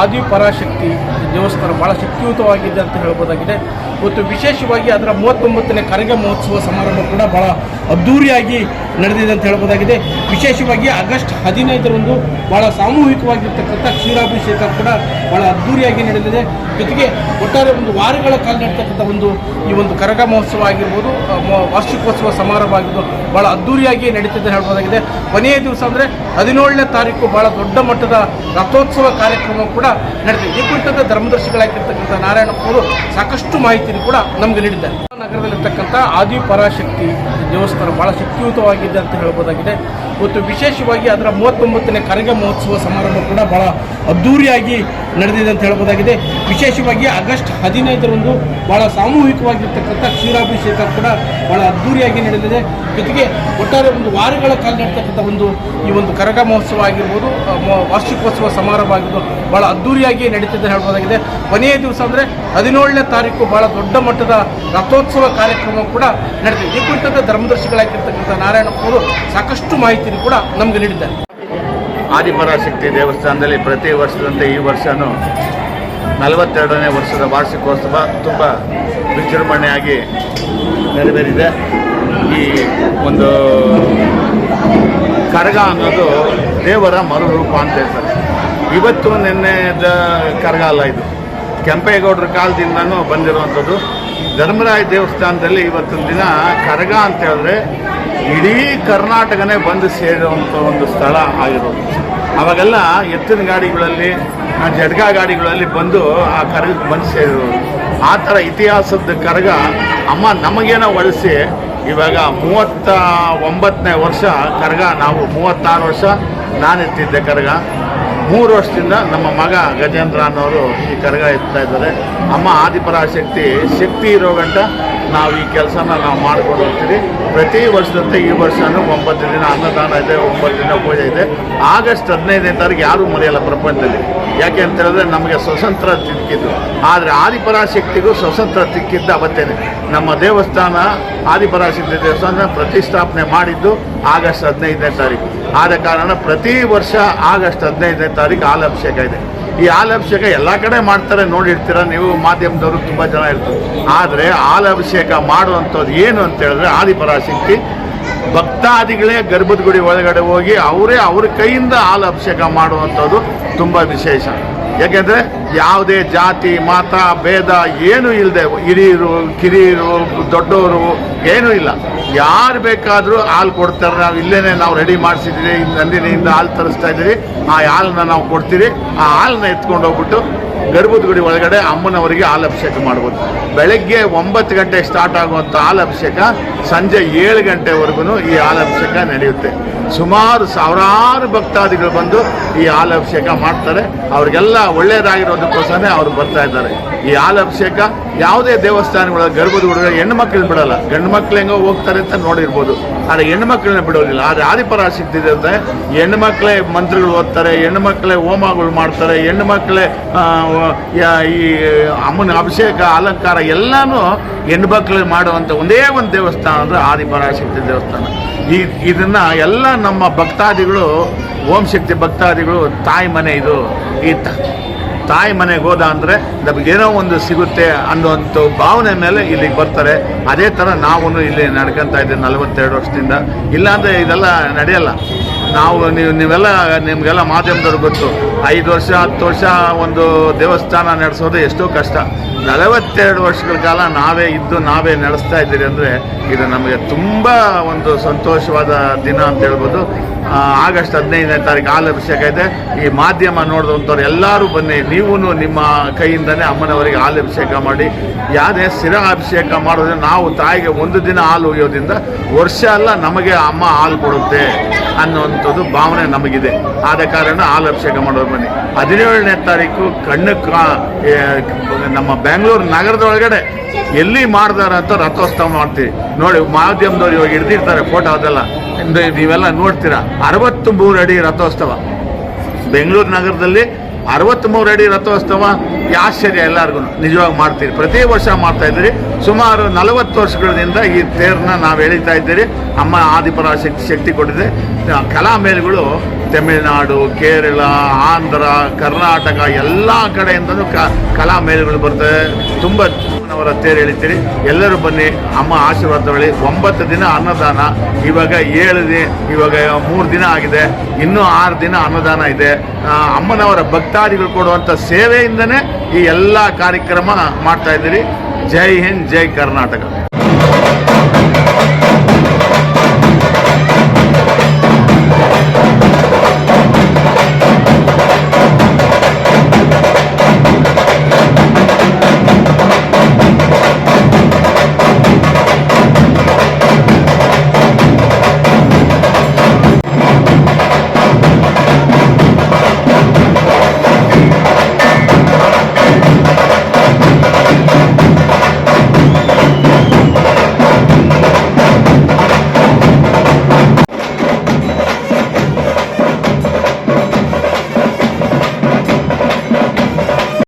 ಆದಿ ಪರಾಶಕ್ತಿ ದೇವಸ್ಥಾನ ಭಾಳ ಶಕ್ತಿಯುತವಾಗಿದೆ ಅಂತ ಹೇಳ್ಬೋದಾಗಿದೆ. ಮತ್ತು ವಿಶೇಷವಾಗಿ ಅದರ ಮೂವತ್ತೊಂಬತ್ತನೇ ಕರಗ ಮಹೋತ್ಸವ ಸಮಾರಂಭ ಕೂಡ ಬಹಳ ಅದ್ಧೂರಿಯಾಗಿ ನಡೆದಿದೆ ಅಂತ ಹೇಳ್ಬೋದಾಗಿದೆ. ವಿಶೇಷವಾಗಿ ಆಗಸ್ಟ್ ಹದಿನೈದರಂದು ಬಹಳ ಸಾಮೂಹಿಕವಾಗಿರ್ತಕ್ಕಂಥ ಕ್ಷೀರಾಭಿಷೇಕ ಕೂಡ ಬಹಳ ಅದ್ದೂರಿಯಾಗಿ ನಡೆದಿದೆ. ಜೊತೆಗೆ ಒಟ್ಟಾರೆ ಒಂದು ವಾರಗಳ ಕಾಲ ನಡೆತಕ್ಕಂಥ ಒಂದು ಈ ಒಂದು ಕರಗ ಮಹೋತ್ಸವ ಆಗಿರ್ಬೋದು ವಾರ್ಷಿಕೋತ್ಸವ ಸಮಾರಂಭ ಆಗಿರ್ಬೋದು ಭಾಳ ಅದ್ಧೂರಿಯಾಗಿ ನಡೀತಿದೆ ಹೇಳ್ಬೋದಾಗಿದೆ. ಕೊನೆಯ ದಿವಸ ಅಂದರೆ ಹದಿನೇಳನೇ ತಾರೀಕು ಬಹಳ ದೊಡ್ಡ ಮಟ್ಟದ ರಥೋತ್ಸವ ಕಾರ್ಯಕ್ರಮ ಕೂಡ ನಡೆದಿದೆ. ಈ ಕುರಿತಂತೆ ಧರ್ಮದರ್ಶಿಗಳಾಗಿರ್ತಕ್ಕಂಥ ನಾರಾಯಣಪ್ಪವರು ಸಾಕಷ್ಟು ಮಾಹಿತಿಯನ್ನು ಕೂಡ ನಮಗೆ ನೀಡಿದ್ದಾರೆ. ನಗರದಲ್ಲಿರ್ತಕ್ಕಂಥ ಆದಿ ಪರಾಶಕ್ತಿ ದೇವಸ್ಥಾನ ಭಾಳ ಶಕ್ತಿಯುತವಾಗಿದೆ ಅಂತ ಹೇಳ್ಬೋದಾಗಿದೆ. ಮತ್ತು ವಿಶೇಷವಾಗಿ ಅದರ ಮೂವತ್ತೊಂಬತ್ತನೇ ಕರಗ ಮಹೋತ್ಸವ ಸಮಾರಂಭ ಕೂಡ ಭಾಳ ಅದ್ಧೂರಿಯಾಗಿ ನಡೆದಿದೆ ಅಂತ ಹೇಳ್ಬೋದಾಗಿದೆ. ವಿಶೇಷವಾಗಿ ಆಗಸ್ಟ್ ಹದಿನೈದರಂದು ಭಾಳ ಸಾಮೂಹಿಕವಾಗಿರ್ತಕ್ಕಂಥ ಕ್ಷೀರಾಭಿಷೇಕ ಕೂಡ ಭಾಳ ಅದ್ದೂರಿಯಾಗಿ ನಡೆದಿದೆ. ಜೊತೆಗೆ ಒಟ್ಟಾರೆ ಒಂದು ವಾರಗಳ ಕಾಲ ನಡೆತಕ್ಕಂಥ ಒಂದು ಈ ಒಂದು ಕರಗ ಮಹೋತ್ಸವ ಆಗಿರ್ಬೋದು ವಾರ್ಷಿಕೋತ್ಸವ ಸಮಾರಂಭ ಆಗಿರ್ಬೋದು ಭಾಳ ಅದ್ಧೂರಿಯಾಗಿ ನಡೀತಿದೆ ಹೇಳ್ಬೋದಾಗಿದೆ. ಕೊನೆಯ ದಿವಸ ಅಂದರೆ ಹದಿನೇಳನೇ ತಾರೀಕು ಭಾಳ ದೊಡ್ಡ ಮಟ್ಟದ ರಥೋತ್ಸವ ಕಾರ್ಯಕ್ರಮ ಕೂಡ ನಡೆದಿದೆ. ಈ ಕುರಿತಂತೆ ಧರ್ಮದರ್ಶಿಗಳಾಗಿರ್ತಕ್ಕಂಥ ನಾರಾಯಣಪ್ಪವರು ಸಾಕಷ್ಟು ಮಾಹಿತಿಯನ್ನು ಕೂಡ ನಮಗೆ ನೀಡಿದ್ದಾರೆ. ಆದಿಪರಾಶಕ್ತಿ ದೇವಸ್ಥಾನದಲ್ಲಿ ಪ್ರತಿ ವರ್ಷದಂತೆ ಈ ವರ್ಷವೂ ನಲವತ್ತೆರಡನೇ ವರ್ಷದ ವಾರ್ಷಿಕೋತ್ಸವ ತುಂಬ ವಿಜೃಂಭಣೆಯಾಗಿ ನೆರವೇರಿದೆ. ಈ ಒಂದು ಕರಗ ಅನ್ನೋದು ದೇವರ ಮರುರೂಪ ಅಂತ ಹೇಳ್ತಾರೆ. ಇವತ್ತು ನಿನ್ನೆದ ಕರಗ ಅಲ್ಲ ಇದು. ಕೆಂಪೇಗೌಡರ ಕಾಲದಿಂದನೂ ಬಂದಿರುವಂಥದ್ದು. ಧರ್ಮರಾಯ ದೇವಸ್ಥಾನದಲ್ಲಿ ಇವತ್ತಿನ ದಿನ ಕರಗ ಅಂತ ಹೇಳಿದ್ರೆ ಇಡೀ ಕರ್ನಾಟಕನೇ ಬಂದು ಸೇರುವಂಥ ಒಂದು ಸ್ಥಳ ಆಗಿರೋದು. ಅವಾಗೆಲ್ಲ ಎತ್ತಿನ ಗಾಡಿಗಳಲ್ಲಿ ಜಡ್ಗ ಗಾಡಿಗಳಲ್ಲಿ ಬಂದು ಆ ಕರಗಕ್ಕೆ ಬಂದು ಸೇರಿರೋದು ಆ ಥರ ಇತಿಹಾಸದ ಕರಗ ಅಮ್ಮ ನಮಗೇನೋ ಒಳಿಸಿ ಇವಾಗ ಮೂವತ್ತ ಒಂಬತ್ತನೇ ವರ್ಷ ಕರಗ, ನಾವು ಮೂವತ್ತಾರು ವರ್ಷ ನಾನು ಎತ್ತಿದ್ದೆ ಕರಗ. ಮೂರು ವರ್ಷದಿಂದ ನಮ್ಮ ಮಗ ಗಜೇಂದ್ರ ಅನ್ನೋರು ಈ ಕರಗ ಎತ್ತಾ ಇದ್ದಾರೆ. ಅಮ್ಮ ಆದಿಪರಾಶಕ್ತಿ, ಶಕ್ತಿ ಇರೋ ಗಂಟ ನಾವು ಈ ಕೆಲಸನ ನಾವು ಮಾಡ್ಕೊಂಡು ಹೋಗ್ತೀವಿ. ಪ್ರತಿ ವರ್ಷದಂತೆ ಈ ವರ್ಷನೂ ಒಂಬತ್ತು ದಿನ ಅನ್ನದಾನ ಇದೆ, ಒಂಬತ್ತು ದಿನ ಪೂಜೆ ಇದೆ. ಆಗಸ್ಟ್ ಹದಿನೈದನೇ ತಾರೀಕು ಯಾರೂ ಮರೆಯಲ್ಲ ಪ್ರಪಂಚದಲ್ಲಿ. ಯಾಕೆ ಅಂತ ಹೇಳಿದ್ರೆ ನಮಗೆ ಸ್ವತಂತ್ರ ತಿಕ್ಕಿದ್ದು. ಆದರೆ ಆದಿಪರಾಶಕ್ತಿಗೂ ಸ್ವತಂತ್ರ ತಿಕ್ಕಿದ್ದು ಅವತ್ತೇನೆ. ನಮ್ಮ ದೇವಸ್ಥಾನ ಆದಿಪರಾಶಕ್ತಿ ದೇವಸ್ಥಾನ ಪ್ರತಿಷ್ಠಾಪನೆ ಮಾಡಿದ್ದು ಆಗಸ್ಟ್ ಹದಿನೈದನೇ ತಾರೀಕು. ಆದ ಕಾರಣ ಪ್ರತಿ ವರ್ಷ ಆಗಸ್ಟ್ ಹದಿನೈದನೇ ತಾರೀಕು ಹಾಲಭಿಷೇಕ ಇದೆ. ಈ ಹಾಲಭಿಷೇಕ ಎಲ್ಲ ಕಡೆ ಮಾಡ್ತಾರೆ ನೋಡಿರ್ತೀರ, ನೀವು ಮಾಧ್ಯಮದವರು ತುಂಬ ಜನ ಇರ್ತಾರೆ. ಆದರೆ ಹಾಲಭಿಷೇಕ ಮಾಡುವಂಥದ್ದು ಏನು ಅಂತ ಹೇಳಿದ್ರೆ ಆದಿಪರಾಶಕ್ತಿ. ಭಕ್ತಾದಿಗಳೇ ಗರ್ಭದ ಗುಡಿ ಒಳಗಡೆ ಹೋಗಿ ಅವರೇ ಅವ್ರ ಕೈಯಿಂದ ಹಾಲು ಅಭಿಷೇಕ ಮಾಡುವಂಥದ್ದು ತುಂಬ ವಿಶೇಷ. ಯಾಕೆಂದರೆ ಯಾವುದೇ ಜಾತಿ, ಮತ, ಭೇದ ಏನೂ ಇಲ್ಲದೆ ಹಿರಿಯರು, ಕಿರಿಯರು, ದೊಡ್ಡವರು ಏನೂ ಇಲ್ಲ. ಯಾರು ಬೇಕಾದರೂ ಹಾಲು ಕೊಡ್ತಾರೆ. ನಾವು ಇಲ್ಲೇ ನಾವು ರೆಡಿ ಮಾಡಿಸಿದ್ದೀವಿ ನಂದಿನಿಯಿಂದ ಹಾಲು ತರಿಸ್ತಾ ಇದ್ದೀವಿ. ಆ ಹಾಲನ್ನ ನಾವು ಕೊಡ್ತೀವಿ. ಆ ಹಾಲನ್ನ ಎತ್ಕೊಂಡು ಹೋಗ್ಬಿಟ್ಟು ಗರ್ಭದ ಗುಡಿ ಒಳಗಡೆ ಅಮ್ಮನವರಿಗೆ ಹಾಲಭಿಷೇಕ ಮಾಡ್ಬೋದು. ಬೆಳಗ್ಗೆ ಒಂಬತ್ತು ಗಂಟೆ ಸ್ಟಾರ್ಟ್ ಆಗುವಂಥ ಹಾಲಭಿಷೇಕ ಸಂಜೆ ಏಳು ಗಂಟೆವರೆಗೂ ಈ ಹಾಲಭಿಷೇಕ ನಡೆಯುತ್ತೆ. ಸುಮಾರು ಸಾವಿರಾರು ಭಕ್ತಾದಿಗಳು ಬಂದು ಈ ಹಾಲು ಅಭಿಷೇಕ ಮಾಡ್ತಾರೆ. ಅವ್ರಿಗೆಲ್ಲ ಒಳ್ಳೆಯದಾಗಿರೋದಕ್ಕೋಸ್ಕರನೇ ಅವ್ರು ಬರ್ತಾ ಇದ್ದಾರೆ. ಈ ಹಾಲು ಅಭಿಷೇಕ ಯಾವುದೇ ದೇವಸ್ಥಾನಗಳ ಗರ್ಭದ ಹುಡುಗ ಹೆಣ್ಣು ಮಕ್ಕಳನ್ನ ಬಿಡಲ್ಲ. ಗಂಡು ಮಕ್ಳು ಹೆಂಗೋ ಹೋಗ್ತಾರೆ ಅಂತ ನೋಡಿರ್ಬೋದು. ಆದರೆ ಹೆಣ್ಣು ಮಕ್ಕಳನ್ನ ಬಿಡೋದಿಲ್ಲ. ಆದರೆ ಆದಿಪರಾಶಕ್ತಿ ಅಂದರೆ ಹೆಣ್ಣು ಮಕ್ಕಳೇ ಮಂತ್ರಗಳು ಓದ್ತಾರೆ, ಹೆಣ್ಣು ಮಕ್ಕಳೇ ಹೋಮಗಳು ಮಾಡ್ತಾರೆ, ಹೆಣ್ಣು ಮಕ್ಕಳೇ ಈ, ಅಮ್ಮನ ಅಭಿಷೇಕ, ಅಲಂಕಾರ ಎಲ್ಲನೂ ಹೆಣ್ಣು ಮಕ್ಕಳು ಮಾಡುವಂಥ ಒಂದೇ ಒಂದು ದೇವಸ್ಥಾನ ಅಂದರೆ ಆದಿಪರಾಶಕ್ತಿ ದೇವಸ್ಥಾನ. ಈ ಇದನ್ನ ಎಲ್ಲ ನಮ್ಮ ಭಕ್ತಾದಿಗಳು, ಓಂ ಶಕ್ತಿ ಭಕ್ತಾದಿಗಳು, ತಾಯಿ ಮನೆ ಇದು, ಈ ತಾಯಿ ಮನೆಗೆ ಹೋದ ಅಂದರೆ ನಮಗೇನೋ ಒಂದು ಸಿಗುತ್ತೆ ಅನ್ನುವಂಥ ಭಾವನೆ ಮೇಲೆ ಇಲ್ಲಿಗೆ ಬರ್ತಾರೆ. ಅದೇ ಥರ ನಾವು ಇಲ್ಲಿ ನಡ್ಕೊತಾ ಇದ್ದೀವಿ ನಲವತ್ತೆರಡು ವರ್ಷದಿಂದ. ಇಲ್ಲಾಂದರೆ ಇದೆಲ್ಲ ನಡೆಯಲ್ಲ. ನಾವು ನೀವು ನೀವೆಲ್ಲ ನಿಮಗೆಲ್ಲ ಮಾಧ್ಯಮದವ್ರಿಗೆ ಗೊತ್ತು. ಐದು ವರ್ಷ, ಹತ್ತು ವರ್ಷ ಒಂದು ದೇವಸ್ಥಾನ ನಡೆಸೋದು ಎಷ್ಟೋ ಕಷ್ಟ. ನಲವತ್ತೆರಡು ವರ್ಷಗಳ ಕಾಲ ನಾವೇ ಇದ್ದು ನಾವೇ ನಡೆಸ್ತಾ ಇದ್ದೀರಿ ಅಂದರೆ ಇದು ನಮಗೆ ತುಂಬ ಒಂದು ಸಂತೋಷವಾದ ದಿನ ಅಂತ ಹೇಳ್ಬೋದು. ಆಗಸ್ಟ್ ಹದಿನೈದನೇ ತಾರೀಕು ಹಾಲು ಅಭಿಷೇಕ ಇದೆ. ಈ ಮಾಧ್ಯಮ ನೋಡಿದಂಥವ್ರು ಎಲ್ಲರೂ ಬನ್ನಿ. ನೀವು ನಿಮ್ಮ ಕೈಯಿಂದನೇ ಅಮ್ಮನವರಿಗೆ ಹಾಲು ಅಭಿಷೇಕ ಮಾಡಿ. ಯಾವುದೇ ಸ್ಥಿರ ಅಭಿಷೇಕ ಮಾಡೋದ್ರೆ ನಾವು ತಾಯಿಗೆ ಒಂದು ದಿನ ಹಾಲು ಒಯ್ಯೋದ್ರಿಂದ ವರ್ಷ ಅಲ್ಲ ನಮಗೆ ಅಮ್ಮ ಹಾಲು ಕೊಡುತ್ತೆ ಅನ್ನುವಂಥದ್ದು ಭಾವನೆ ನಮಗಿದೆ. ಆದ ಕಾರಣ ಹಾಲು ಅಭಿಷೇಕ ಮಾಡೋರು ಬನ್ನಿ. ಹದಿನೇಳನೇ ತಾರೀಕು ಕಣ್ಣು ನಮ್ಮ ಬೆಂಗಳೂರು ನಗರದೊಳಗಡೆ ಎಲ್ಲಿ ಮಾಡ್ದಾರ ಅಂತ ರಥೋತ್ಸವ ಮಾಡ್ತೀವಿ. ನೋಡಿ, ಮಾಧ್ಯಮದವ್ರು ಇವಾಗ ಹಿಡ್ದಿರ್ತಾರೆ ಫೋಟೋ ಅದೆಲ್ಲ. ಇಂದು ನೀವೆಲ್ಲ ನೋಡ್ತೀರಾ? ಅರವತ್ತ್ಮೂರು ಅಡಿ ರಥೋತ್ಸವ. ಬೆಂಗಳೂರು ನಗರದಲ್ಲಿ ಅರವತ್ತ್ಮೂರು ಅಡಿ ರಥೋತ್ಸವ ಈ ಆಶ್ಚರ್ಯ ಎಲ್ಲರಿಗೂ ನಿಜವಾಗಿ ಮಾಡ್ತೀರಿ. ಪ್ರತಿ ವರ್ಷ ಮಾಡ್ತಾ ಇದ್ದೀರಿ. ಸುಮಾರು ನಲವತ್ತು ವರ್ಷಗಳಿಂದ ಈ ತೇರನ್ನ ನಾವು ಎಳಿತಾ ಇದ್ದೀರಿ. ಅಮ್ಮ ಆದಿಪರ ಶಕ್ತಿ ಕೊಟ್ಟಿದೆ. ಆ ಕಲಾ ಮೇಲೆಗಳು ತಮಿಳುನಾಡು, ಕೇರಳ, ಆಂಧ್ರ, ಕರ್ನಾಟಕ ಎಲ್ಲ ಕಡೆಯಿಂದಲೂ ಕ ಕಲಾ ಮೇಲೆಗಳು ಬರ್ತವೆ. ತುಂಬ ಅವರ ತೇರು ಎಳಿತೀರಿ. ಎಲ್ಲರೂ ಬನ್ನಿ. ಅಮ್ಮ ಆಶೀರ್ವಾದ ತಗೊಳ್ಳಿ ಒಂಬತ್ತು ದಿನ ಅನ್ನದಾನ. ಇವಾಗ ಏಳು ದಿನ ಇವಾಗ ಮೂರು ದಿನ ಆಗಿದೆ. ಇನ್ನೂ ಆರು ದಿನ ಅನ್ನದಾನ ಇದೆ. ಅಮ್ಮನವರ ಭಕ್ತಾದಿಗಳು ಕೊಡುವಂಥ ಸೇವೆಯಿಂದನೇ ಈ ಎಲ್ಲ ಕಾರ್ಯಕ್ರಮ ಮಾಡ್ತಾ ಇದ್ದೀರಿ. ಜೈ ಹಿಂದ್ ಜೈ ಕರ್ನಾಟಕ.